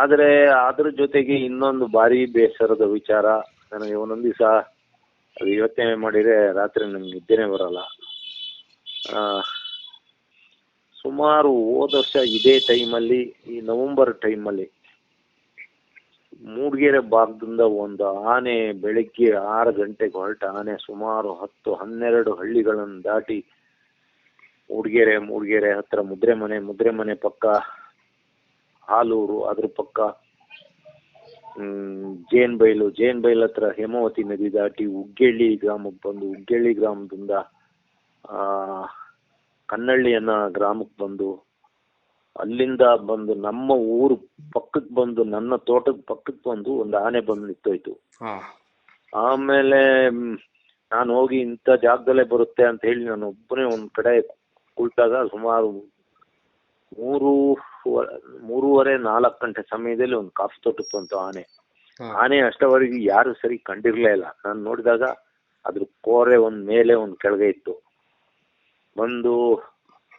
ಆದರೆ ಅದ್ರ ಜೊತೆಗೆ ಇನ್ನೊಂದು ಭಾರಿ ಬೇಸರದ ವಿಚಾರ. ನನಗೆ ಒಂದೊಂದು ದಿವಸ ಅದು ಯೋಚನೆ ಮಾಡಿದರೆ ರಾತ್ರಿ ನನಗೆ ನಿದ್ದೆನೆ ಬರಲ್ಲ. ಸುಮಾರು ಹೋದ ವರ್ಷ ಇದೇ ಟೈಮಲ್ಲಿ ಈ ನವೆಂಬರ್ ಟೈಮಲ್ಲಿ ಮೂಡಿಗೆರೆ ಭಾಗದಿಂದ ಒಂದು ಆನೆ ಬೆಳಿಗ್ಗೆ ಆರು ಗಂಟೆಗೆ ಹೊರಟ ಆನೆ ಸುಮಾರು ಹತ್ತು, ಹನ್ನೆರಡು ಹಳ್ಳಿಗಳನ್ನು ದಾಟಿ ಮೂಡಿಗೆರೆ ಮೂಡಿಗೆರೆ ಹತ್ರ ಮುದ್ರೆ ಮನೆ ಮುದ್ರೆ ಮನೆ ಪಕ್ಕ ಹಾಲೂರು ಅದ್ರ ಪಕ್ಕ ಹ್ಮ್, ಜೇನ್ ಬೈಲು ಜೇನ್ ಬೈಲ್ ಹತ್ರ ಹೇಮಾವತಿ ನದಿ ದಾಟಿ ಉಗ್ಗೆಳ್ಳಿ ಗ್ರಾಮಕ್ಕೆ ಬಂದು ಉಗ್ಗೆಳ್ಳಿ ಗ್ರಾಮದಿಂದ ಆ ಕನ್ನಳ್ಳಿ ಅನ್ನೋ ಗ್ರಾಮಕ್ಕೆ ಬಂದು ಅಲ್ಲಿಂದ ಬಂದು ನಮ್ಮ ಊರು ಪಕ್ಕಕ್ಕೆ ಬಂದು ನನ್ನ ತೋಟದ ಪಕ್ಕಕ್ಕೆ ಬಂದು ಒಂದು ಆನೆ ಬಂದು ನಿಂತೋಯ್ತು. ಆಮೇಲೆ ನಾನು ಹೋಗಿ ಇಂಥ ಜಾಗದಲ್ಲೇ ಬರುತ್ತೆ ಅಂತ ಹೇಳಿ ನಾನು ಒಬ್ಬನೇ ಒಂದ್ ಕಡೆ ಕುಳಿತಾಗ ಸುಮಾರು ಮೂರು ಮೂರುವರೆ ನಾಲ್ಕು ಗಂಟೆ ಸಮಯದಲ್ಲಿ ಒಂದು ಕಾಫಿ ತೋಟಕ್ಕೆ ಬಂತು ಆನೆ. ಆನೆ ಅಷ್ಟವರೆಗೂ ಯಾರು ಸರಿ ಕಂಡಿರ್ಲೇ ಇಲ್ಲ. ನಾನು ನೋಡಿದಾಗ ಅದ್ರ ಕೋರೆ ಒಂದ್ ಮೇಲೆ ಒಂದ್ ಕೆಳಗೆ ಇತ್ತು. ಬಂದು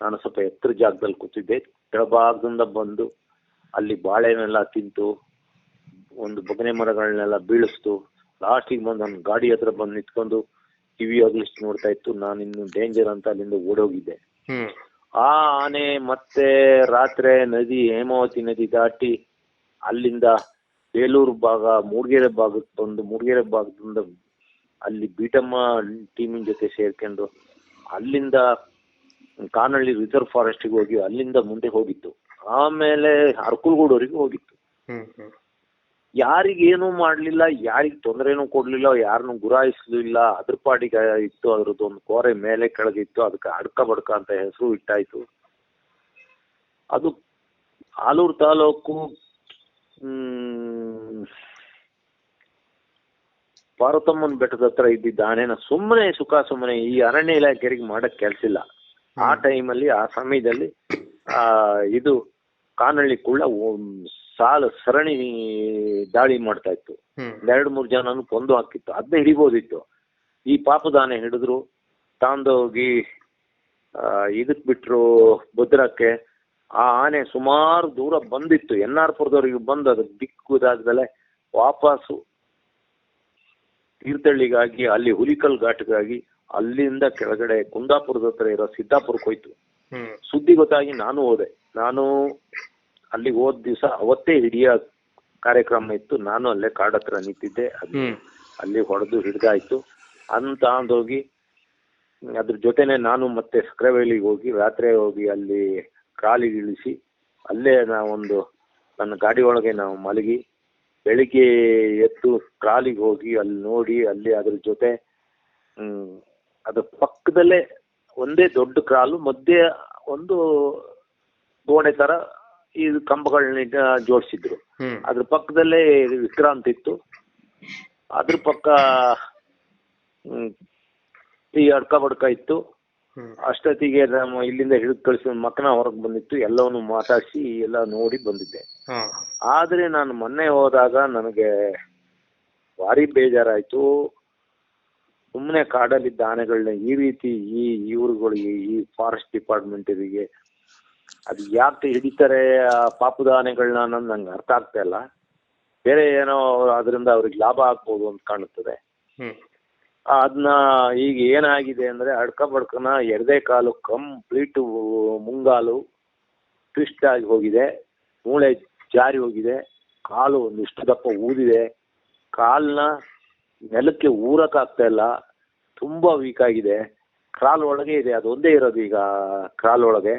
ನಾನು ಸ್ವಲ್ಪ ಎತ್ತರ ಜಾಗದಲ್ಲಿ ಕೂತಿದ್ದೆ. ಕೆಳಭಾಗದಿಂದ ಬಂದು ಅಲ್ಲಿ ಬಾಳೆನೆಲ್ಲ ತಿಂತು. ಒಂದು ಬಗನೆ ಮರಗಳನ್ನೆಲ್ಲ ಬೀಳಿಸ್ತು. ಲಾಸ್ಟಿಗೆ ಬಂದು ನನ್ನ ಗಾಡಿ ಹತ್ರ ಬಂದು ನಿಂತ್ಕೊಂಡು ಕಿವಿ ಅಗಲಿಸಿ ನೋಡ್ತಾ ಇತ್ತು. ನಾನು ಇನ್ನು ಡೇಂಜರ್ ಅಂತ ಅಲ್ಲಿಂದ ಓಡೋಗಿದ್ದೆ. ಆ ಆನೆ ಮತ್ತೆ ರಾತ್ರಿ ನದಿ, ಹೇಮಾವತಿ ನದಿ ದಾಟಿ ಅಲ್ಲಿಂದ ಬೇಲೂರು ಭಾಗ, ಮೂಡಿಗೆರೆ ಭಾಗಕ್ಕೆ ಬಂದು, ಮೂಡಿಗೆರೆ ಭಾಗದಿಂದ ಅಲ್ಲಿ ಬೀಟಮ್ಮ ಟೀಮಿನ ಜೊತೆ ಸೇರ್ಕೊಂಡು ಅಲ್ಲಿಂದ ಕಾನಹಳ್ಳಿ ರಿಸರ್ವ್ ಫಾರೆಸ್ಟ್ಗೆ ಹೋಗಿ ಅಲ್ಲಿಂದ ಮುಂದೆ ಹೋಗಿತ್ತು ಆಮೇಲೆ ಅರ್ಕುಲ್ಗೂಡವರೆಗೆ ಹೋಗಿತ್ತು. ಯಾರಿಗೇನು ಮಾಡ್ಲಿಲ್ಲ ಯಾರಿಗ್ ತೊಂದರೆನೂ ಕೊಡ್ಲಿಲ್ಲ ಯಾರನ್ನು ಗುರಾಯಿಸ್ಲಿಲ್ಲ ಅದ್ರ ಪಾಡಿಗೆ ಇತ್ತು ಅದ್ರದ್ದು ಒಂದು ಕೋರೆ ಮೇಲೆ ಕೆಳಗಿತ್ತು ಅದಕ್ಕೆ ಅಡ್ಕ ಬಡ್ಕ ಅಂತ ಹೆಸರು ಇಟ್ಟಾಯ್ತು. ಅದು ಆಲೂರು ತಾಲೂಕು ಪಾರ್ವತಮ್ಮನ ಬೆಟ್ಟದ ಹತ್ರ ಇದ್ದಿದ್ದ ಆನೆನ ಸುಮ್ಮನೆ ಸುಖ ಸುಮ್ಮನೆ ಈ ಅರಣ್ಯ ಇಲಾಖೆಯವರಿಗೆ ಮಾಡಕ್ ಕೆಲ್ಸ ಇಲ್ಲ ಆ ಟೈಮಲ್ಲಿ ಆ ಸಮಯದಲ್ಲಿ ಆ ಇದು ಕಾನಳ್ಳಿ ಕುಳ್ಳ ಸಾಲ ಸರಣಿ ದಾಳಿ ಮಾಡ್ತಾ ಇತ್ತು. ಎರಡು ಮೂರು ಜನನು ಕೊಂದು ಹಾಕಿತ್ತು. ಅದನ್ನ ಹಿಡಿಬೋದಿತ್ತು. ಈ ಪಾಪದಾನೆ ಹಿಡಿದ್ರು. ತಾಂದೋಗಿ ಇದಕ್ ಬಿಟ್ರು ಭದ್ರಕ್ಕೆ ಆ ಆನೆ ಸುಮಾರು ದೂರ ಬಂದಿತ್ತು. ಎನ್ ಆರ್ ಪುರದವರಿಗೆ ಬಂದು ಅದಕ್ಕೆ ದಿಕ್ಕು ವಾಪಸ್ಸು ತೀರ್ಥಹಳ್ಳಿಗಾಗಿ ಅಲ್ಲಿ ಹುಲಿಕಲ್ ಘಾಟ್ಗಾಗಿ ಅಲ್ಲಿಂದ ಕೆಳಗಡೆ ಕುಂದಾಪುರದ ಹತ್ರ ಇರೋ ಸಿದ್ದಾಪುರಕ್ಕೆ ಹೋಯ್ತು. ಸುದ್ದಿ ಗೊತ್ತಾಗಿ ನಾನು ಹೋದೆ. ನಾನು ಅಲ್ಲಿಗೆ ಹೋದ್ ದಿವಸ ಅವತ್ತೇ ಹಿಡಿಯೋ ಕಾರ್ಯಕ್ರಮ ಇತ್ತು. ನಾನು ಅಲ್ಲೇ ಕಾಡ್ ಹತ್ರ ನಿಂತಿದ್ದೆ. ಅದು ಅಲ್ಲಿ ಹೊಡೆದು ಹಿಡ್ದಾಯ್ತು. ಅಂತ ಹೋಗಿ ಅದ್ರ ಜೊತೆನೆ ನಾನು ಮತ್ತೆ ಸಕ್ರವೇಳಿಗೆ ಹೋಗಿ ರಾತ್ರಿ ಹೋಗಿ ಅಲ್ಲಿ ಕಾಲಿಗೆ ಇಳಿಸಿ ಅಲ್ಲೇ ನಾವೊಂದು ನನ್ನ ಗಾಡಿ ಒಳಗೆ ನಾವು ಮಲಗಿ ಬೆಳಿಗ್ಗೆ ಎದ್ದು ಕಾಲಿಗೆ ಹೋಗಿ ಅಲ್ಲಿ ನೋಡಿ ಅಲ್ಲಿ ಅದ್ರ ಜೊತೆ ಹ್ಮ್ ಅದ್ರ ಪಕ್ಕದಲ್ಲೇ ಒಂದೇ ದೊಡ್ಡ ಕ್ರಾಲು ಮಧ್ಯೆ ಒಂದು ಗೋಡೆ ತರ ಈ ಕಂಬಗಳನ್ನ ಜೋಡಿಸಿದ್ರು. ಅದ್ರ ಪಕ್ಕದಲ್ಲೇ ವಿಕ್ರಾಂತ್ ಇತ್ತು. ಅದ್ರ ಪಕ್ಕ ಈ ಅಡ್ಕ ಬಡ್ಕ ಇತ್ತು. ಅಷ್ಟೊತ್ತಿಗೆ ನಮ್ಮ ಇಲ್ಲಿಂದ ಹಿಡಿದು ಕಳಿಸಿದ ಮಕ್ಕನ ಹೊರಗೆ ಬಂದಿತ್ತು. ಎಲ್ಲವನ್ನು ಮಾತಾಡಿಸಿ ಎಲ್ಲ ನೋಡಿ ಬಂದಿದ್ದೆ. ಆದ್ರೆ ನಾನು ಮೊನ್ನೆ ಹೋದಾಗ ನನಗೆ ಭಾರಿ ಬೇಜಾರಾಯ್ತು. ಸುಮ್ಮನೆ ಕಾಡಲ್ಲಿದ್ದ ಆನೆಗಳನ್ನ ಈ ರೀತಿ ಈ ಇವ್ರುಗಳಿಗೆ ಈ ಫಾರೆಸ್ಟ್ ಡಿಪಾರ್ಟ್ಮೆಂಟಿಗೆ ಅದು ಯಾಕೆ ಹಿಡಿತಾರೆ ಆ ಪಾಪದ ಆನೆಗಳನ್ನ ಅನ್ನೋದು ನಂಗೆ ಅರ್ಥ ಆಗ್ತಾ ಇಲ್ಲ. ಬೇರೆ ಏನೋ ಅದರಿಂದ ಅವ್ರಿಗೆ ಲಾಭ ಆಗ್ಬೋದು ಅಂತ ಕಾಣುತ್ತದೆ. ಅದನ್ನ ಈಗ ಏನಾಗಿದೆ ಅಂದ್ರೆ ಅಡ್ಕ ಬಡ್ಕನ ಎರಡೆ ಕಾಲು ಕಂಪ್ಲೀಟ್ ಮುಂಗಾಲು ಟ್ವಿಸ್ಟ್ ಆಗಿ ಹೋಗಿದೆ ಮೂಳೆ ಜಾರಿ ಹೋಗಿದೆ ಕಾಲು ಒಂದಿಷ್ಟು ದಪ್ಪ ಊದಿದೆ ಕಾಲನ್ನ ನೆಲಕ್ಕೆ ಊರಕ್ಕಾಗ್ತಾ ಇಲ್ಲ ತುಂಬಾ ವೀಕ್ ಆಗಿದೆ. ಕ್ರಾಲ್ ಒಳಗೆ ಇದೆ ಅದು ಒಂದೇ ಇರೋದು ಈಗ ಕ್ರಾಲ್ ಒಳಗೆ.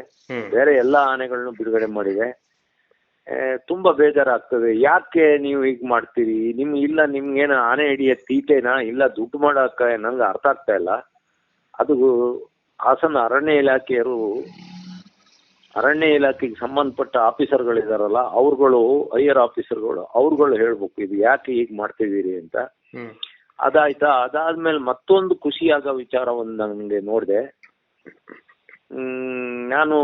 ಬೇರೆ ಎಲ್ಲ ಆನೆಗಳನ್ನು ಬಿಡುಗಡೆ ಮಾಡಿದೆ. ತುಂಬಾ ಬೇಜಾರಾಗ್ತದೆ. ಯಾಕೆ ನೀವು ಈಗ ಮಾಡ್ತೀರಿ? ನಿಮ್ ಇಲ್ಲ ನಿಮ್ಗೇನ ಆನೆ ಹಿಡಿಯ ತೀಟೆನಾ ಇಲ್ಲ ದುಡ್ಡು ಮಾಡಕ್ಕ ನಂಗೆ ಅರ್ಥ ಆಗ್ತಾ ಇಲ್ಲ. ಅದು ಹಾಸನ ಅರಣ್ಯ ಇಲಾಖೆಯರು ಅರಣ್ಯ ಇಲಾಖೆಗೆ ಸಂಬಂಧಪಟ್ಟ ಆಫೀಸರ್ಗಳಿದಾರಲ್ಲ ಅವ್ರುಗಳು ಹೈಯರ್ ಆಫೀಸರ್ಗಳು ಅವ್ರುಗಳು ಹೇಳ್ಬೇಕು ಇದು ಯಾಕೆ ಹೀಗ್ ಮಾಡ್ತಿದ್ದೀರಿ ಅಂತ. ಅದಾಯ್ತಾ? ಅದಾದ್ಮೇಲೆ ಮತ್ತೊಂದು ಖುಷಿಯಾಗೋ ವಿಚಾರ ಒಂದು ನನಗೆ ನೋಡಿದೆ. ನಾನು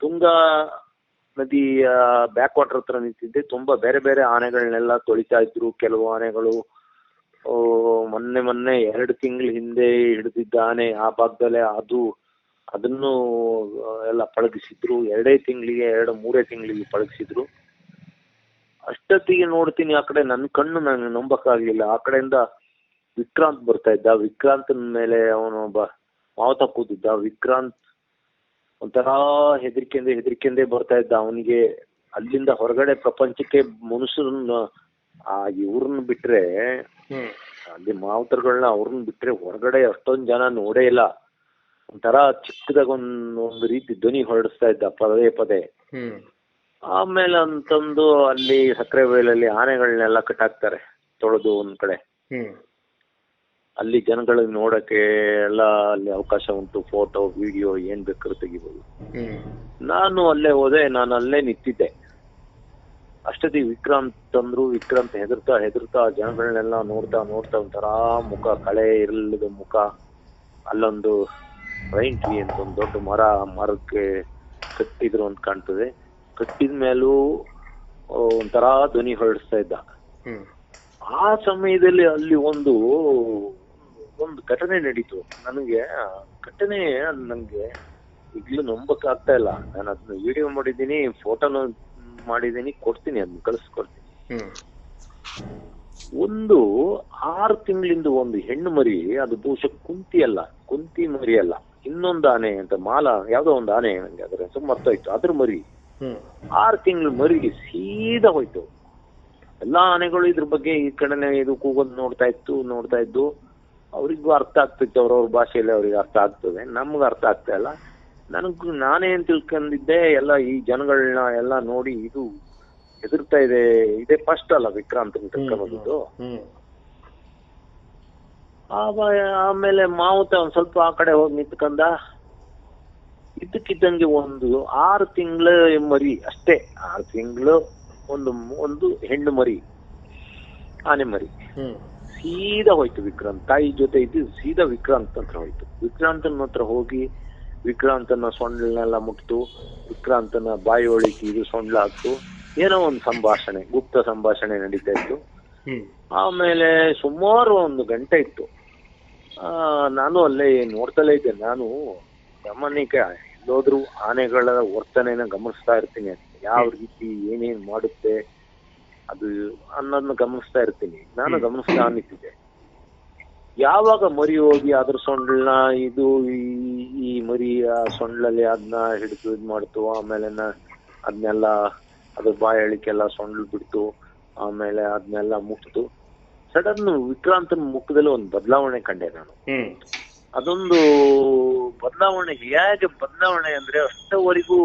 ತುಂಗಾ ನದಿಯ ಬ್ಯಾಕ್ ವಾಟರ್ ಹತ್ರ ನಿಂತಿದ್ದೆ. ತುಂಬಾ ಬೇರೆ ಬೇರೆ ಆನೆಗಳನ್ನೆಲ್ಲ ತೊಳಿತಾ ಇದ್ರು. ಕೆಲವು ಆನೆಗಳು ಮೊನ್ನೆ ಮೊನ್ನೆ ಎರಡು ತಿಂಗಳ ಹಿಂದೆ ಹಿಡಿದಿದ್ದ ಆನೆ ಆ ಭಾಗದಲ್ಲೇ ಅದು, ಅದನ್ನು, ಎಲ್ಲ ಪಳಗಿಸಿದ್ರು. ಎರಡೇ ತಿಂಗಳಿಗೆ, ಎರಡು ಮೂರೇ ತಿಂಗಳಿಗೆ ಪಳಗಿಸಿದ್ರು. ಅಷ್ಟೊತ್ತಿಗೆ ನೋಡ್ತೀನಿ ಆ ಕಡೆ ನನ್ನ ಕಣ್ಣು ನನಗೆ ನಂಬಕ್ಕಾಗ್ಲಿಲ್ಲ. ಆ ಕಡೆಯಿಂದ ವಿಕ್ರಾಂತ್ ಬರ್ತಾ ಇದ್ದ. ವಿಕ್ರಾಂತ್ ಮೇಲೆ ಅವನು ಒಬ್ಬ ಮಾವತ ಕೂತಿದ್ದ. ವಿಕ್ರಾಂತ್ ಒಂಥರ ಹೆದರ್ಕೆಂದೆ ಹೆದರ್ಕೆಂದೆ ಬರ್ತಾ ಇದ್ದ. ಅವನಿಗೆ ಅಲ್ಲಿಂದ ಹೊರಗಡೆ ಪ್ರಪಂಚಕ್ಕೆ ಮನುಷ್ಯರನ್ನ ಆ ಇವ್ರನ್ನ ಬಿಟ್ರೆ ಅಲ್ಲಿ ಮಾವುತರುಗಳನ್ನ ಅವ್ರನ್ನ ಬಿಟ್ರೆ ಹೊರಗಡೆ ಅಷ್ಟೊಂದ್ ಜನ ನೋಡೇ ಇಲ್ಲ. ಒಂಥರ ಚಿಕ್ಕದಾಗ ಒಂದ್ ಒಂದ್ ರೀತಿ ಧ್ವನಿ ಹೊರಡಿಸ್ತಾ ಇದ್ದ ಪದೇ ಪದೇ. ಹ್ಮ್. ಆಮೇಲೆ ಅಂತಂದು ಅಲ್ಲಿ ಸಕ್ಕರೆ ಬೈಲಲ್ಲಿ ಆನೆಗಳನ್ನೆಲ್ಲ ಕಟ್ಟಾಕ್ತಾರೆ ತೊಳೆದು ಒಂದ್ ಕಡೆ. ಹ್ಮ್. ಅಲ್ಲಿ ಜನಗಳಿಗೆ ನೋಡಕ್ಕೆ ಎಲ್ಲ ಅಲ್ಲಿ ಅವಕಾಶ ಉಂಟು ಫೋಟೋ ವಿಡಿಯೋ ಏನ್ ಬೇಕಾದ್ರೂ ತೆಗಿಬಹುದು ನಾನು ಅಲ್ಲೇ ಹೋದೆ ನಾನು ಅಲ್ಲೇ ನಿಂತಿದ್ದೆ. ಅಷ್ಟೊತ್ತಿ ವಿಕ್ರಾಂತ್ ಅಂದ್ರು ವಿಕ್ರಾಂತ್ ಹೆದರ್ತಾ ಹೆದರ್ತಾ ಜನಗಳನ್ನೆಲ್ಲ ನೋಡ್ತಾ ನೋಡ್ತಾ ಒಂಥರ ಮುಖ ಕಳೆ ಇರಲಿದ ಮುಖ. ಅಲ್ಲೊಂದು ರೈನ್ ಟ್ರೀ ಅಂತ ಒಂದು ದೊಡ್ಡ ಮರ ಮರಕ್ಕೆ ಕಟ್ಟಿದ್ರು ಅಂತ ಕಾಣ್ತದೆ. ಕಟ್ಟಿದ ಮೇಲೂ ಒಂಥರ ಧ್ವನಿ ಹೊರಡಿಸ್ತಾ ಇದ್ದ. ಆ ಸಮಯದಲ್ಲಿ ಅಲ್ಲಿ ಒಂದು ಒಂದು ಘಟನೆ ನಡೀತು. ನನಗೆ ಘಟನೆ ನನಗೆ ಈಗಲೂ ನಂಬಕ್ ಆಗ್ತಾ ಇಲ್ಲ. ನಾನು ಅದನ್ನ ವಿಡಿಯೋ ಮಾಡಿದ್ದೀನಿ ಫೋಟೋನು ಮಾಡಿದ್ದೀನಿ ಕೊಡ್ತೀನಿ ಅದನ್ನ ಕಳಿಸ್ಕೊಡ್ತೀನಿ. ಒಂದು ಆರು ತಿಂಗಳಿಂದ ಒಂದು ಹೆಣ್ಣು ಮರಿ ಅದು ಬಹುಶಃ ಕುಂತಿ ಅಲ್ಲ ಕುಂತಿ ಮರಿ ಅಲ್ಲ. ಇನ್ನೊಂದು ಆನೆ ಅಂತ ಮಾಲ ಯಾವ್ದೋ ಒಂದು ಆನೆ ನಂಗೆ ಅದರ ಹೆಸರು ಮರ್ತೋಯ್ತು ಅದ್ರ ಮರಿ. ಆರು ತಿಂಗಳು ಮರಿಗೆ ಸೀದಾ ಹೋಯ್ತು. ಎಲ್ಲಾ ಆನೆಗಳು ಇದ್ರ ಬಗ್ಗೆ ಈ ಕಡೆನೆ ಇದು ಕೂಗೋದ್ ನೋಡ್ತಾ ಇತ್ತು ನೋಡ್ತಾ ಇದ್ದು. ಅವ್ರಿಗೂ ಅರ್ಥ ಆಗ್ತಿತ್ತು ಅವ್ರವ್ರ ಭಾಷೆಯಲ್ಲಿ ಅವ್ರಿಗೆ ಅರ್ಥ ಆಗ್ತದೆ. ನಮ್ಗೆ ಅರ್ಥ ಆಗ್ತಾ ಇಲ್ಲ. ನನಗ್ ನಾನೇನ್ ತಿಳ್ಕೊಂಡಿದ್ದೆ ಎಲ್ಲ ಈ ಜನಗಳನ್ನ ಎಲ್ಲ ನೋಡಿ ಇದು ಹೆದರ್ತಾ ಇದೆ. ಇದೇ ಫಸ್ಟ್ ಅಲ್ಲ ವಿಕ್ರಾಂತ್ ಆವ- ಆಮೇಲೆ ಮಾವುತ ಒಂದ್ ಸ್ವಲ್ಪ ಆ ಕಡೆ ಹೋಗಿ ನಿಂತ್ಕಂದ ಇದ್ದಕ್ಕಿದ್ದಂಗೆ ಒಂದು ಆರು ತಿಂಗಳ ಮರಿ ಅಷ್ಟೇ. ಆರು ತಿಂಗಳು ಒಂದು ಒಂದು ಹೆಣ್ಣು ಮರಿ ಆನೆ ಮರಿ. ಸೀದಾ ಹೋಯ್ತು ವಿಕ್ರಾಂತ್. ತಾಯಿ ಜೊತೆ ಇದ್ದು ಸೀದಾ ವಿಕ್ರಾಂತ್ ಹತ್ರ ಹೋಯ್ತು. ವಿಕ್ರಾಂತನ ಹತ್ರ ಹೋಗಿ ವಿಕ್ರಾಂತನ ಸೊಂಡ್ಲನ್ನೆಲ್ಲ ಮುಟ್ತು. ವಿಕ್ರಾಂತನ ಬಾಯಿ ಒಳಗೆ ಇದು ಸೊಂಡ್ಲ ಹಾಕ್ತು ಏನೋ ಒಂದು ಸಂಭಾಷಣೆ ಗುಪ್ತ ಸಂಭಾಷಣೆ ನಡೀತಾ ಇತ್ತು. ಆಮೇಲೆ ಸುಮಾರು ಒಂದು ಗಂಟೆ ಇತ್ತು. ಆ, ನಾನು ಅಲ್ಲೇ ನೋಡ್ತಲೇ ಇದ್ದೆ. ನಾನು ಸಾಮಾನ್ಯಕ್ಕೆ ಎಲ್ಲೋದ್ರು ಆನೆಗಳ ವರ್ತನೆನ ಗಮನಿಸ್ತಾ ಇರ್ತೀನಿ. ಯಾವ ರೀತಿ ಏನೇನ್ ಮಾಡುತ್ತೆ ಅದು ಅನ್ನೋದನ್ನ ಗಮನಿಸ್ತಾ ಇರ್ತೀನಿ. ನಾನು ಗಮನಿಸ್ತಾ ನಿಂತಿದ್ದೆ ಯಾವಾಗ ಮರಿ ಹೋಗಿ ಅದ್ರ ಸೊಂಡ್ಲನ್ನ ಇದು ಈ- ಮರಿ ಆ ಸೊಂಡ್ಲಲ್ಲಿ ಅದನ್ನ ಹಿಡಿದು ಇದ್ ಮಾಡ್ತು ಆಮೇಲೆ ಅದನ್ನೆಲ್ಲ ಅದ್ರ ಬಾಯಳಿಕೆಲ್ಲ ಸೊಂಡ್ಲು ಬಿಡ್ತು ಆಮೇಲೆ ಅದನ್ನೆಲ್ಲ ಮುಟ್ತು. ಸಡನ್ ವಿಕ್ರಾಂತನ ಮುಖದಲ್ಲಿ ಒಂದು ಬದಲಾವಣೆ ಕಂಡೆ ನಾನು. ಅದೊಂದು ಬದಲಾವಣೆ ಹೇಗೆ ಬದಲಾವಣೆ ಅಂದ್ರೆ ಅಷ್ಟವರೆಗೂ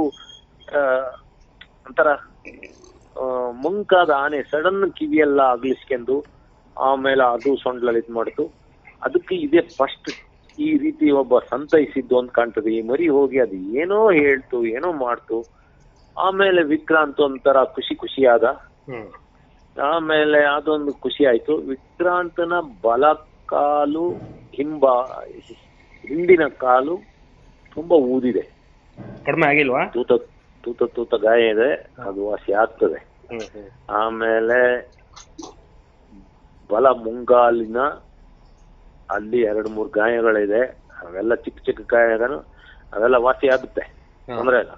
ಒಂಥರ ಮುಂಕಾದ ಆನೆ ಸಡನ್ ಕಿವಿಯೆಲ್ಲ ಅಗಲಿಸ್ಕೊಂಡು ಆಮೇಲೆ ಅದು ಸೊಂಡ್ಲಲ್ಲಿ ಇದ್ ಮಾಡ್ತು. ಅದಕ್ಕೆ ಇದೇ ಫಸ್ಟ್ ಈ ರೀತಿ ಒಬ್ಬ ಸಂತೈಸಿದ್ದು ಅಂತ ಕಾಣ್ತದೆ. ಈ ಮರಿ ಹೋಗಿ ಅದು ಏನೋ ಹೇಳ್ತು ಏನೋ ಮಾಡ್ತು. ಆಮೇಲೆ ವಿಕ್ರಾಂತ್ ಒಂಥರ ಖುಷಿ ಖುಷಿಯಾದ. ಆಮೇಲೆ ಅದೊಂದು ಖುಷಿ ಆಯ್ತು. ವಿಕ್ರಾಂತನ ಬಲ ಕಾಲು ಹಿಂಬ ಹಿಂದಿನ ಕಾಲು ತುಂಬಾ ಊದಿದೆ. ಕಡಿಮೆ ಆಗಿಲ್ವಾ? ತೂತ ತೂತ ತೂತ ಗಾಯ ಇದೆ ಅದು ವಾಸಿ ಆಗ್ತದೆ. ಆಮೇಲೆ ಬಲ ಮುಂಗಾಲಿನ ಅಲ್ಲಿ ಎರಡು ಮೂರು ಗಾಯಗಳಿದೆ. ಅವೆಲ್ಲ ಚಿಕ್ಕ ಚಿಕ್ಕ ಗಾಯಗಳು ಅವೆಲ್ಲ ವಾಸಿ ಆಗುತ್ತೆ. ತೊಂದರೆ ಇಲ್ಲ.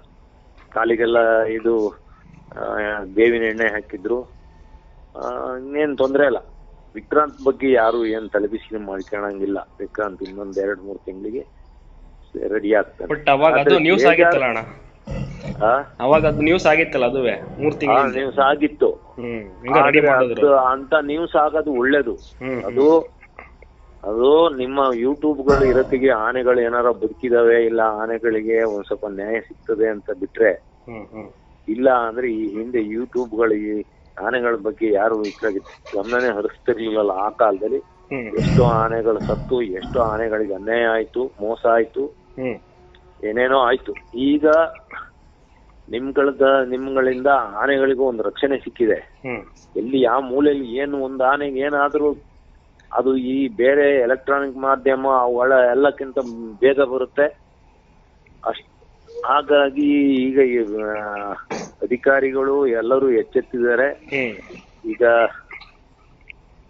ಕಾಲಿಗೆಲ್ಲ ಇದು ಬೇವಿನ ಎಣ್ಣೆ ಹಾಕಿದ್ರು. ಇನ್ನೇನ್ ತೊಂದ್ರೆ ಇಲ್ಲ. ವಿಕ್ರಾಂತ್ ಬಗ್ಗೆ ಯಾರು ಏನ್ ತಲೆಬಿಸಿ ಮಾಡ್ಕೊಳಂಗಿಲ್ಲ. ವಿಕ್ರಾಂತ್ ಇನ್ನೊಂದ್ ಎರಡ್ ಮೂರ್ ತಿಂಗಳಿಗೆ ರೆಡಿ ಆಗ್ತಾನೆ. ಬಟ್ ಅವಾಗ ಅದು ನ್ಯೂಸ್ ಆಗಿತ್ತಲ್ಲ ಅಣ್ಣ? ಆ? ಅವಾಗ ಅದು ನ್ಯೂಸ್ ಆಗಿತ್ತಲ್ಲ ಅದುವೇ? ಮೂರ್ ಆ ನ್ಯೂಸ್ ಆಗಿತ್ತು. ಹ್ಮ್ ಹಿಂಗ ರೆಡಿ ಆದ್ರೆ ಮಾಡಿದ್ರು. ಅಂತ ನ್ಯೂಸ್ ಆಗೋದು ಒಳ್ಳೇದು. ಅದು ಅದು ನಿಮ್ಮ ಯೂಟ್ಯೂಬ್ಗಳು ಇರತ್ತಿಗೆ ಆನೆಗಳು ಏನಾರ ಬದುಕಿದಾವೆ ಇಲ್ಲ ಆನೆಗಳಿಗೆ ಒಂದ್ ಸ್ವಲ್ಪ ನ್ಯಾಯ ಸಿಗ್ತದೆ ಅಂತ ಬಿಟ್ರೆ ಇಲ್ಲ ಅಂದ್ರೆ ಈ ಹಿಂದೆ ಯೂಟ್ಯೂಬ್ಗಳು ಆನೆಗಳ ಬಗ್ಗೆ ಯಾರು ಹೆಚ್ಚಾಗಿ ಗಮನನೇ ಹರಿಸ್ತಿರ್ಲಿಲ್ಲ ಆ ಕಾಲದಲ್ಲಿ ಎಷ್ಟೋ ಆನೆಗಳು ಸತ್ತು ಎಷ್ಟೋ ಆನೆಗಳಿಗೆ ಅನ್ಯಾಯ ಆಯ್ತು ಮೋಸ ಆಯ್ತು. ಏನೇನೋ ಆಯ್ತು. ಈಗ ನಿಮ್ಗಳದ ನಿಮ್ಗಳಿಂದ ಆನೆಗಳಿಗೂ ಒಂದು ರಕ್ಷಣೆ ಸಿಕ್ಕಿದೆ. ಎಲ್ಲಿ ಯಾವ ಮೂಲೆಯಲ್ಲಿ ಏನು ಒಂದು ಆನೆಗೆ ಏನಾದ್ರೂ ಅದು ಈ ಬೇರೆ ಎಲೆಕ್ಟ್ರಾನಿಕ್ ಮಾಧ್ಯಮ ಒಳ ಎಲ್ಲಕ್ಕಿಂತ ಬೇಗ ಬರುತ್ತೆ. ಅಷ್ಟ್ ಹಾಗಾಗಿ ಈಗ ಅಧಿಕಾರಿಗಳು ಎಲ್ಲರೂ ಎಚ್ಚೆತ್ತಿದ್ದಾರೆ. ಈಗ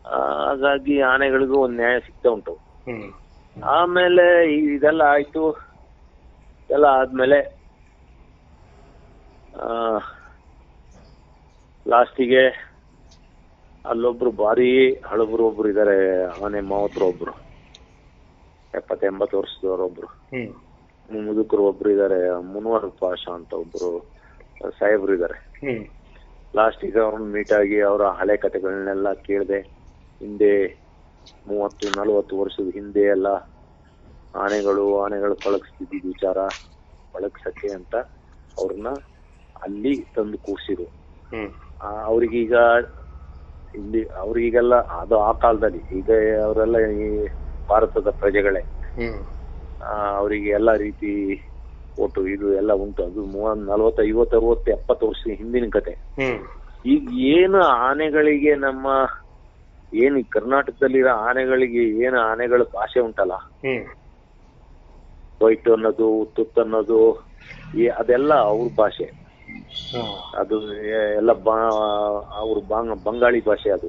ಹಾಗಾಗಿ ಆನೆಗಳಿಗೂ ಒಂದು ನ್ಯಾಯ ಸಿಗ್ತಾ ಉಂಟು. ಆಮೇಲೆ ಇದೆಲ್ಲ ಆಯ್ತು. ಎಲ್ಲ ಆದ್ಮೇಲೆ ಲಾಸ್ಟಿಗೆ ಅಲ್ಲೊಬ್ರು ಬಾರಿ ಹಳಬ್ರು ಒಬ್ರು ಇದಾರೆ ಆನೆ ಮಾವತ್ರ ಒಬ್ರು. ಎಪ್ಪತ್ತೆಂಬತ್ತು ವರ್ಷದವರೊಬ್ರು. ಮುದುಕರು ಒಬ್ರು ಇದಾರೆ ಮುನ್ವರ್ ಪಾಷ ಅಂತ ಒಬ್ರು. ಸಾಹೇಬ್ರು ಇದಾರೆ. ಲಾಸ್ಟ್ ಈಗ ಅವ್ರನ್ನ ಮೀಟ್ ಆಗಿ ಅವರ ಹಳೆ ಕಥೆಗಳನ್ನೆಲ್ಲ ಕೇಳಿದೆ ಹಿಂದೆ ಮೂವತ್ತು ನಲವತ್ತು ವರ್ಷದ ಹಿಂದೆ ಎಲ್ಲ ಆನೆಗಳು ಆನೆಗಳು ಪಳಗಿಸ್ತಿದ್ದ ವಿಚಾರ ಪಳಗ್ಸಕ್ಕೆ ಅಂತ ಅವ್ರನ್ನ ಅಲ್ಲಿ ತಂದು ಕೂರಿಸಿದ್ರು. ಅವ್ರಿಗೀಗ ಇಲ್ಲಿ ಅವ್ರಿಗೀಗೆಲ್ಲ ಅದು ಆ ಕಾಲದಲ್ಲಿ ಈಗ ಅವರೆಲ್ಲ ಈ ಭಾರತದ ಪ್ರಜೆಗಳೇ. ಅವರಿಗೆ ಎಲ್ಲ ರೀತಿ ಒಟ್ಟು ಇದು ಎಲ್ಲ ಉಂಟು. ಅದು ಮೂವತ್ ನಲವತ್ತು ಐವತ್ತು ಅರವತ್ತು ಎಪ್ಪತ್ತು ವರ್ಷ ಹಿಂದಿನ ಕತೆ. ಈಗ ಏನು ಆನೆಗಳಿಗೆ ನಮ್ಮ ಏನು ಕರ್ನಾಟಕದಲ್ಲಿರೋ ಆನೆಗಳಿಗೆ ಏನು ಆನೆಗಳ ಭಾಷೆ ಉಂಟಲ್ಲ? ವೈಟ್ ಅನ್ನೋದು ತುತ್ತು ಅನ್ನೋದು ಅದೆಲ್ಲ ಅವ್ರ ಭಾಷೆ. ಅದು ಎಲ್ಲ ಅವ್ರ ಬಾಂಗ್ ಬಂಗಾಳಿ ಭಾಷೆ ಅದು.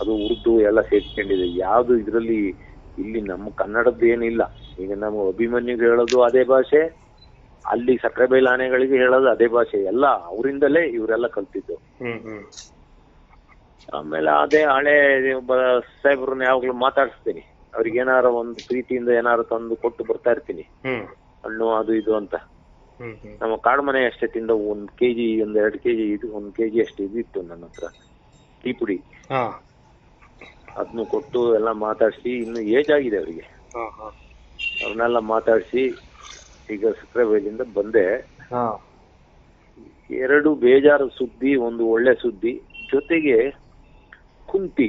ಅದು ಉರ್ದು ಎಲ್ಲ ಸೇರ್ಕೊಂಡಿದೆ ಯಾವ್ದು ಇದ್ರಲ್ಲಿ ಇಲ್ಲಿ ನಮ್ಮ ಕನ್ನಡದ್ದು ಏನಿಲ್ಲ. ಈಗ ನಮ್ಮ ಅಭಿಮನ್ಯುಗೆ ಹೇಳೋದು ಅದೇ ಭಾಷೆ ಅಲ್ಲಿ ಸಕ್ಕರೆಬೈಲ್ ಆನೆಗಳಿಗೆ ಹೇಳೋದು ಅದೇ ಭಾಷೆ. ಎಲ್ಲ ಅವರಿಂದಲೇ ಇವರೆಲ್ಲ ಕಲ್ತಿದ್ದು. ಆಮೇಲೆ ಅದೇ ಹಳೆ ಸಾಹೇಬ್ರನ್ನ ಯಾವಾಗ್ಲೂ ಮಾತಾಡಿಸ್ತೀನಿ. ಅವ್ರಿಗೆ ಏನಾರ ಒಂದು ಪ್ರೀತಿಯಿಂದ ಏನಾರ ತಂದು ಕೊಟ್ಟು ಬರ್ತಾ ಇರ್ತೀನಿ. ಹಣ್ಣು ಅದು ಇದು ಅಂತ. ನಮ್ಮ ಕಾಡು ಮನೆ ಅಷ್ಟೇ ತಿಂದ ಒಂದ್ ಕೆಜಿ ಒಂದ್ ಎರಡ್ ಕೆಜಿ ಇದು ಒಂದ್ ಕೆಜಿ ಅಷ್ಟು ಇತ್ತು ನನ್ನ ಹತ್ರ. ಟೀ ಪುಡಿ ಹಾ. ಅದನ್ನು ಕೊಟ್ಟು ಎಲ್ಲ ಮಾತಾಡಿಸಿ ಇನ್ನು ಏಜ್ ಆಗಿದೆ ಅವರಿಗೆ. ಅವ್ರನ್ನೆಲ್ಲ ಮಾತಾಡಿಸಿ ಈಗ ಸಕ್ಕರೆಬೈಲಿಂದ ಬಂದೆ. ಎರಡು ಬೇಜಾರು ಸುದ್ದಿ ಒಂದು ಒಳ್ಳೆ ಸುದ್ದಿ. ಜೊತೆಗೆ ಕುಂತಿ.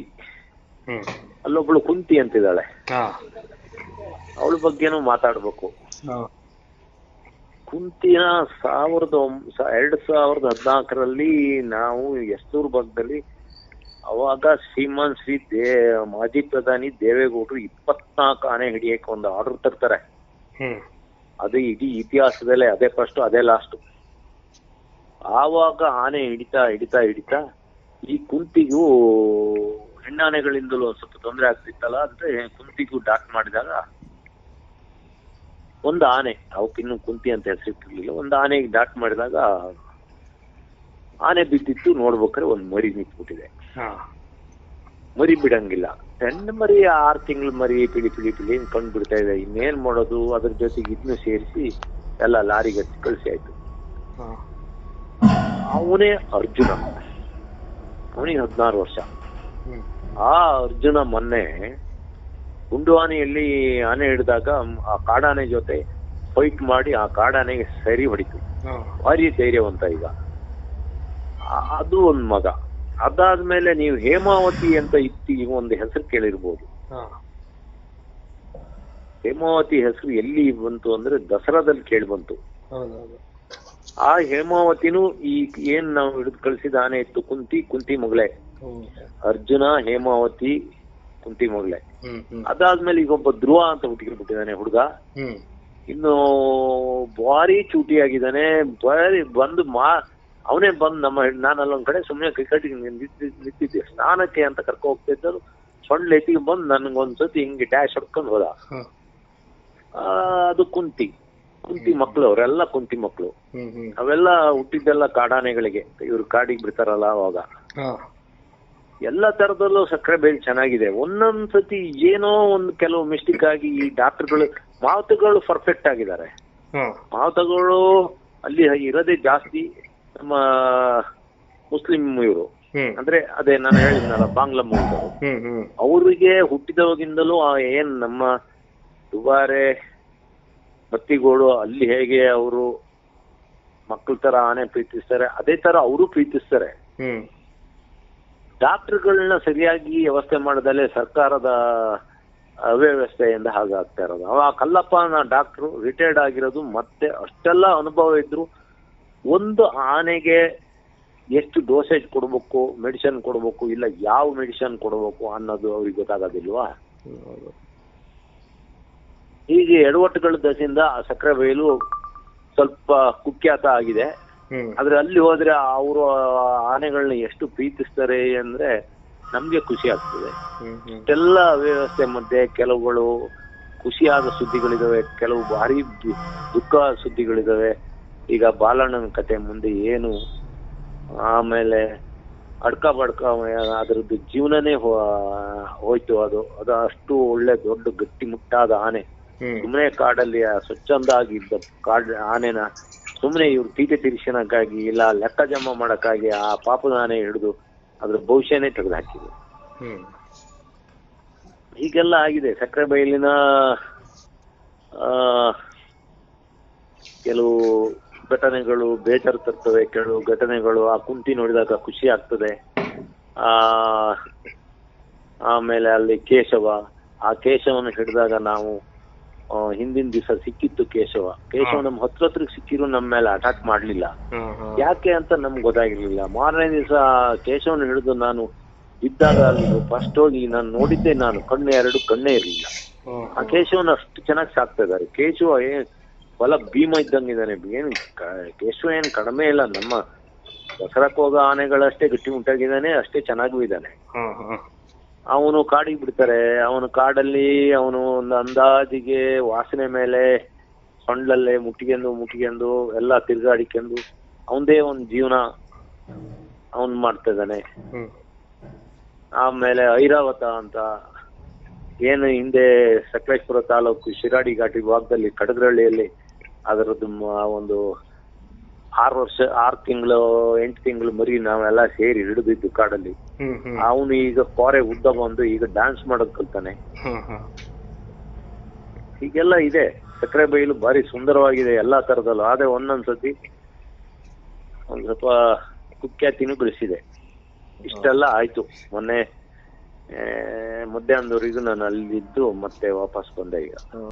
ಅಲ್ಲೊಬ್ಳು ಕುಂತಿ ಅಂತಿದ್ದಾಳೆ. ಅವಳ ಬಗ್ಗೆನೂ ಮಾತಾಡ್ಬೇಕು. ಕುಂತಿನ ಸಾವಿರದ ಎರಡ್ ಸಾವಿರದ ಹದಿನಾಲ್ಕರಲ್ಲಿ ನಾವು ಎಸ್ತೂರು ಭಾಗದಲ್ಲಿ ಅವಾಗ ಶ್ರೀಮಾನ್ ಶ್ರೀ ದೇ ಮಾಜಿ ಪ್ರಧಾನಿ ದೇವೇಗೌಡರು ಇಪ್ಪತ್ನಾಲ್ಕು ಆನೆ ಹಿಡಿಯಕ್ಕೆ ಒಂದು ಆರ್ಡರ್ ತರ್ತಾರೆ. ಅದು ಇಡೀ ಇತಿಹಾಸದಲ್ಲೇ ಅದೇ ಫಸ್ಟ್ ಅದೇ ಲಾಸ್ಟ್ ಆವಾಗ ಆನೆ ಹಿಡಿತಾ ಹಿಡಿತಾ ಹಿಡಿತಾ ಈ ಕುಂತಿಗೂ ಹೆಣ್ಣಾನೆಗಳಿಂದಲೂ ಒಂದ್ ಸ್ವಲ್ಪ ತೊಂದರೆ ಆಗ್ತಿತ್ತಲ್ಲ ಅಂದ್ರೆ ಕುಂತಿಗೂ ಡಾಕ್ ಮಾಡಿದಾಗ ಒಂದು ಆನೆ ಅವಕ್ಕಿನ್ನು ಕುಂತಿ ಅಂತ ಹೆಸರಿಟ್ಟಿರ್ಲಿಲ್ಲ ಒಂದು ಆನೆಗೆ ಡಾಟ್ ಮಾಡಿದಾಗ ಆನೆ ಬಿದ್ದಿತ್ತು ನೋಡ್ಬೇಕಾದ್ರೆ ಒಂದ್ ಮರಿ ನಿಂತ್ಬಿಟ್ಟಿದೆ. ಮರಿ ಬಿಡಂಗಿಲ್ಲ. ಸಣ್ಣ ಮರಿ ಆರ್ ತಿಂಗಳ ಮರಿ ಪಿಳಿ ಪಿಳಿ ಪಿಳಿ ಕಂಡು ಬಿಡ್ತಾ ಇದೆ. ಇನ್ನೇನ್ ಮಾಡೋದು? ಅದ್ರ ಜೊತೆಗೆ ಇದನ್ನು ಸೇರಿಸಿ ಎಲ್ಲ ಲಾರಿಗೆ ಕಳಿಸಿ ಆಯ್ತು. ಅವನೇ ಅರ್ಜುನ. ಅವನಿಗೆ ಹದಿನಾರು ವರ್ಷ. ಆ ಅರ್ಜುನ ಮೊನ್ನೆ ಗುಂಡು ಆನೆಯಲ್ಲಿ ಆನೆ ಹಿಡಿದಾಗ ಆ ಕಾಡಾನೆ ಜೊತೆ ಫೈಟ್ ಮಾಡಿ ಆ ಕಾಡಾನೆಗೆ ಸರಿ ಹೊಡಿತು. ಭಾರಿ ಧೈರ್ಯವಂತ ಈಗ. ಅದು ಒಂದ್ ಮಗ. ಅದಾದ್ಮೇಲೆ ನೀವು ಹೇಮಾವತಿ ಅಂತ ಇತ್ತು ಈಗ ಒಂದು ಹೆಸರು ಕೇಳಿರ್ಬೋದು. ಹೇಮಾವತಿ ಹೆಸರು ಎಲ್ಲಿ ಬಂತು ಅಂದ್ರೆ ದಸರಾದಲ್ಲಿ ಕೇಳಿ ಬಂತು. ಆ ಹೇಮಾವತಿನೂ ಈ ಏನ್ ನಾವು ಹಿಡಿದು ಕಳಿಸಿದ ಆನೆ ಇತ್ತು ಕುಂತಿ ಕುಂತಿ ಮಗಳೇ. ಅರ್ಜುನ ಹೇಮಾವತಿ ಕುಂತಿ ಮಗಳೇ. ಅದಾದ್ಮೇಲೆ ಈಗ ಒಬ್ಬ ಧ್ರುವ ಅಂತ ಹುಟ್ಟಿಕೊಂಡ್ಬಿಟ್ಟಿದ್ದಾನೆ ಹುಡುಗ. ಇನ್ನು ಭಾರಿ ಚೂಟಿಯಾಗಿದ್ದಾನೆ ಬಾರಿ ಬಂದು ಮಾ ಅವನೇ ಬಂದು ನಮ್ಮ ನಾನು ಅಲ್ಲೊಂದ್ ಕಡೆ ಸುಮ್ಮನೆ ಕ್ರಿಕೆಟ್ ನಿಂತಿದ್ದೆ. ಸ್ನಾನಕ್ಕೆ ಅಂತ ಕರ್ಕೊ ಹೋಗ್ತಾ ಇದ್ದರು ಸೊಳ್ಳೆ ಎತ್ತಿಗೆ ಬಂದು ನನ್ಗೊಂದ್ಸತಿ ಹಿಂಗೆ ಡ್ಯಾಶ್ ಹೊಡ್ಕೊಂಡು ಹೋದ. ಅದು ಕುಂತಿ. ಕುಂತಿ ಮಕ್ಳು ಅವರೆಲ್ಲ ಕುಂತಿ ಮಕ್ಳು. ಅವೆಲ್ಲ ಹುಟ್ಟಿದ್ದೆಲ್ಲ ಕಾಡಾನೆಗಳಿಗೆ. ಇವ್ರು ಕಾಡಿಗೆ ಬಿಡ್ತಾರಲ್ಲ ಅವಾಗ. ಎಲ್ಲಾ ತರದಲ್ಲೂ ಸಕ್ಕರೆ ಬೇಲಿ ಚೆನ್ನಾಗಿದೆ. ಒಂದೊಂದ್ಸತಿ ಏನೋ ಒಂದು ಕೆಲವು ಮಿಸ್ಟೇಕ್ ಆಗಿ ಈ ಡಾಕ್ಟರ್ಗಳು ಮಾವುತಗಳು ಪರ್ಫೆಕ್ಟ್ ಆಗಿದ್ದಾರೆ. ಮಾವುತಗಳು ಅಲ್ಲಿ ಇರೋದೇ ಜಾಸ್ತಿ. ನಮ್ಮ ಮುಸ್ಲಿಂ ಇವರು. ಅಂದ್ರೆ ಅದೇ ನಾನು ಹೇಳಿದ್ನಲ್ಲ ಬಾಂಗ್ಲಾ ಮೂಲದವರು ಅವರಿಗೆ ಹುಟ್ಟಿದವಾಗಿಂದಲೂ ಆ ಏನ್ ನಮ್ಮ ದುಬಾರೆ ಬತ್ತಿಗೋಡು ಅಲ್ಲಿ ಹೇಗೆ ಅವರು ಮಕ್ಕಳ ತರ ಆನೆ ಪ್ರೀತಿಸ್ತಾರೆ ಅದೇ ತರ ಅವರು ಪ್ರೀತಿಸ್ತಾರೆ. ಡಾಕ್ಟರ್ಗಳನ್ನ ಸರಿಯಾಗಿ ವ್ಯವಸ್ಥೆ ಮಾಡದಲ್ಲೇ ಸರ್ಕಾರದ ಅವ್ಯವಸ್ಥೆಯಿಂದ ಹಾಗಾಗ್ತಾ ಇರೋದು. ಅವ ಕಲ್ಲಪ್ಪನ ಡಾಕ್ಟ್ರು ರಿಟೈರ್ಡ್ ಆಗಿರೋದು ಮತ್ತೆ ಅಷ್ಟೆಲ್ಲ ಅನುಭವ ಇದ್ರು. ಒಂದು ಆನೆಗೆ ಎಷ್ಟು ಡೋಸೇಜ್ ಕೊಡ್ಬೇಕು ಮೆಡಿಸಿನ್ ಕೊಡ್ಬೇಕು ಇಲ್ಲ ಯಾವ ಮೆಡಿಸಿನ್ ಕೊಡ್ಬೇಕು ಅನ್ನೋದು ಅವ್ರಿಗೆ ಗೊತ್ತಾಗೋದಿಲ್ವಾ? ಹೀಗೆ ಎಡವಟ್ಟುಗಳ ದಸಿಂದ ಸಕ್ಕರೆ ಬಯಲು ಸ್ವಲ್ಪ ಕುಖ್ಯಾತ ಆಗಿದೆ. ಆದ್ರೆ ಅಲ್ಲಿ ಹೋದ್ರೆ ಅವರು ಆನೆಗಳನ್ನ ಎಷ್ಟು ಪ್ರೀತಿಸ್ತಾರೆ ಅಂದ್ರೆ ನಮ್ಗೆ ಖುಷಿ ಆಗ್ತದೆ. ಇಷ್ಟೆಲ್ಲ ವ್ಯವಸ್ಥೆ ಮಧ್ಯೆ ಕೆಲವುಗಳು ಖುಷಿಯಾದ ಸುದ್ದಿಗಳಿದಾವೆ ಕೆಲವು ಭಾರಿ ದುಃಖ ಸುದ್ದಿಗಳಿದಾವೆ. ಈಗ ಬಾಲಣ್ಣನ ಕತೆ ಮುಂದೆ ಏನು? ಆಮೇಲೆ ಅಡ್ಕ ಬಡ್ಕ ಅದ್ರದ್ದು ಜೀವನನೇ ಹೋಯ್ತು ಅದು. ಅದು ಅಷ್ಟು ಒಳ್ಳೆ ದೊಡ್ಡ ಗಟ್ಟಿಮುಟ್ಟಾದ ಆನೆ. ಸುಮ್ನೆ ಸುಮ್ಮನೆ ಕಾಡಲ್ಲಿ ಸ್ವಚ್ಛಂದ ಆಗಿದ್ದ ಕಾಡ್ ಆನೆನ ಸುಮ್ಮನೆ ಇವ್ರು ತೀಟೆ ತಿರ್ಸನಕ್ಕಾಗಿ ಇಲ್ಲ ಲೆಕ್ಕ ಜಮಾ ಮಾಡಕ್ಕಾಗಿ ಆ ಪಾಪದ ಆನೆ ಹಿಡಿದು ಅದ್ರ ಭವಿಷ್ಯನೇ ತೆಗೆದು ಹಾಕಿದ್ರು. ಹೀಗೆಲ್ಲ ಆಗಿದೆ. ಸಕ್ಕರೆ ಬೈಲಿನ ಆ, ಕೆಲವು ಘಟನೆಗಳು ಬೇಜಾರು ತರ್ತವೆ ಕೆಲವು ಘಟನೆಗಳು ಆ ಕುಂಟಿ ನೋಡಿದಾಗ ಖುಷಿ ಆಗ್ತದೆ. ಆ ಆಮೇಲೆ ಅಲ್ಲಿ ಕೇಶವ ಆ ಕೇಶವನ ಹಿಡಿದಾಗ ನಾವು ಹಿಂದಿನ ದಿವಸ ಸಿಕ್ಕಿತ್ತು ಕೇಶವ. ಕೇಶವ ನಮ್ ಹತ್ರ ಹತ್ರ ಸಿಕ್ಕಿದ್ರು ನಮ್ಮ ಮೇಲೆ ಅಟ್ಯಾಕ್ ಮಾಡ್ಲಿಲ್ಲ. ಯಾಕೆ ಅಂತ ನಮ್ಗೆ ಗೊತ್ತಾಗಿರ್ಲಿಲ್ಲ. ಮಾರನೇ ದಿವಸ ಕೇಶವನ ಹಿಡಿದು ನಾನು ಇದ್ದಾಗ ಅಲ್ಲಿ ಫಸ್ಟ್ ಹೋಗಿ ನಾನು ನೋಡಿದ್ದೆ ನಾನು ಕಣ್ಣು ಎರಡು ಕಣ್ಣೇ ಇರಲಿಲ್ಲ. ಆ ಕೇಶವನ ಅಷ್ಟು ಚೆನ್ನಾಗಿ ಸಾಕ್ತಾ ಇದ್ದಾರೆ. ಕೇಶವ ಏನ್ ಬಲ ಭೀಮ ಇದ್ದಂಗಿದ್ದಾನೆ. ಏನು ಕೇಶವ ಏನ್ ಕಡಿಮೆ ಇಲ್ಲ. ನಮ್ಮ ದಸರಾಕ್ ಹೋಗೋ ಆನೆಗಳಷ್ಟೇ ಗಟ್ಟಿ ಮುಟ್ಟಾಗಿದ್ದಾನೆ ಅಷ್ಟೇ ಚೆನ್ನಾಗೂ ಇದ್ದಾನೆ. ಅವನು ಕಾಡಿಗೆ ಬಿಡ್ತಾರೆ. ಅವನು ಕಾಡಲ್ಲಿ ಅವನು ಒಂದು ಅಂದಾಜಿಗೆ ವಾಸನೆ ಮೇಲೆ ಸೊಂಡ್ಲಲ್ಲೇ ಮುಟ್ಟಿಗೆಂದು ಮುಟ್ಟಿಗೆಂದು ಎಲ್ಲ ತಿರ್ಗಾಡಿಕೆಂದು ಅವನದೇ ಒಂದು ಜೀವನ ಅವನ್ ಮಾಡ್ತಾ ಇದ್ದಾನೆ ಆಮೇಲೆ ಐರಾವತ ಅಂತ ಏನು ಹಿಂದೆ ಸಕಲೇಶ್ಪುರ ತಾಲೂಕು ಶಿರಾಡಿ ಘಾಟಿ ಭಾಗದಲ್ಲಿ ಕಡದ್ರಹಳ್ಳಿಯಲ್ಲಿ ಅದರದ್ದು ಒಂದು ಆರು ವರ್ಷ ಆರು ತಿಂಗಳು ಎಂಟು ತಿಂಗಳು ಮರಿ ನಾವೆಲ್ಲ ಸೇರಿ ಹಿಡಿದಿದ್ದು ಕಾಡಲ್ಲಿ. ಅವನು ಈಗ ಕೋರೆ ಉದ್ದ ಬಂದು ಈಗ ಡ್ಯಾನ್ಸ್ ಮಾಡೋದ್ ಕಲ್ತಾನೆ. ಹೀಗೆಲ್ಲ ಇದೆ. ಸಕ್ಕರೆ ಬೈಲು ಭಾರಿ ಸುಂದರವಾಗಿದೆ ಎಲ್ಲಾ ತರದಲ್ಲೂ. ಆದ್ರೆ ಒಂದೊಂದ್ಸತಿ ಒಂದ್ ಸ್ವಲ್ಪ ಕುಖ್ಯಾತಿನೂ ಗಳಿಸಿದೆ ಇಷ್ಟೆಲ್ಲ ಆಯ್ತು ಮೊನ್ನೆ ಮಧ್ಯಾಹ್ನದವರೆಗೂ ನಾನು ಅಲ್ಲಿದ್ದು ಮತ್ತೆ ವಾಪಸ್ ಬಂದೆ ಈಗ.